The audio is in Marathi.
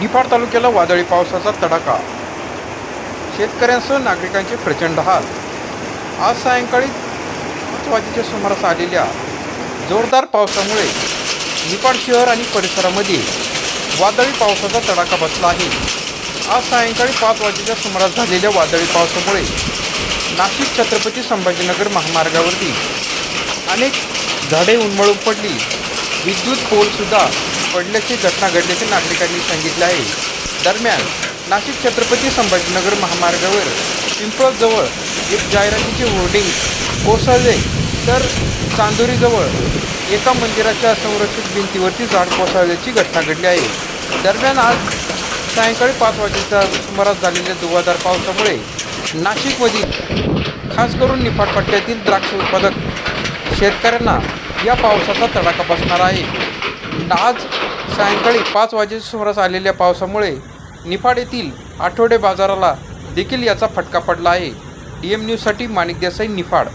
निफाड तालुक्याला वादळी पावसाचा तडाखा. शेतकऱ्यांसह नागरिकांचे प्रचंड हाल. आज सायंकाळी पाच वाजेच्या सुमारास आलेल्या जोरदार पावसामुळे निफाड शहर आणि परिसरामध्ये वादळी पावसाचा तडाखा बसला आहे. आज सायंकाळी पाच वाजेच्या सुमारास झालेल्या वादळी पावसामुळे नाशिक छत्रपती संभाजीनगर महामार्गावरती अनेक झाडे उन्मळून पडली. विद्युत पोलसुद्धा पडल्याची घटना घडल्याचे नागरिकांनी सांगितले आहे. दरम्यान नाशिक छत्रपती संभाजीनगर महामार्गावर पिंपळजवळ एक जाहिरातीचे होर्डिंग कोसळले. तर चांदोरीजवळ एका मंदिराच्या संरक्षित भिंतीवरती झाड कोसळल्याची घटना घडली आहे. दरम्यान आज सायंकाळी पाच वाजेच्या सुमारास झालेल्या धुवाधार पावसामुळे नाशिकमधील खास करून निफाड पट्ट्यातील द्राक्ष उत्पादक शेतकऱ्यांना या पावसाचा तडाखा बसणार आहे. आज सायंकाळी पाच वाजेच्या सुमारास आलेल्या पावसामुळे निफाड येथील आठवडे बाजाराला देखील याचा फटका पडला आहे. डी एम न्यूजसाठी माणिक देसाई निफाड.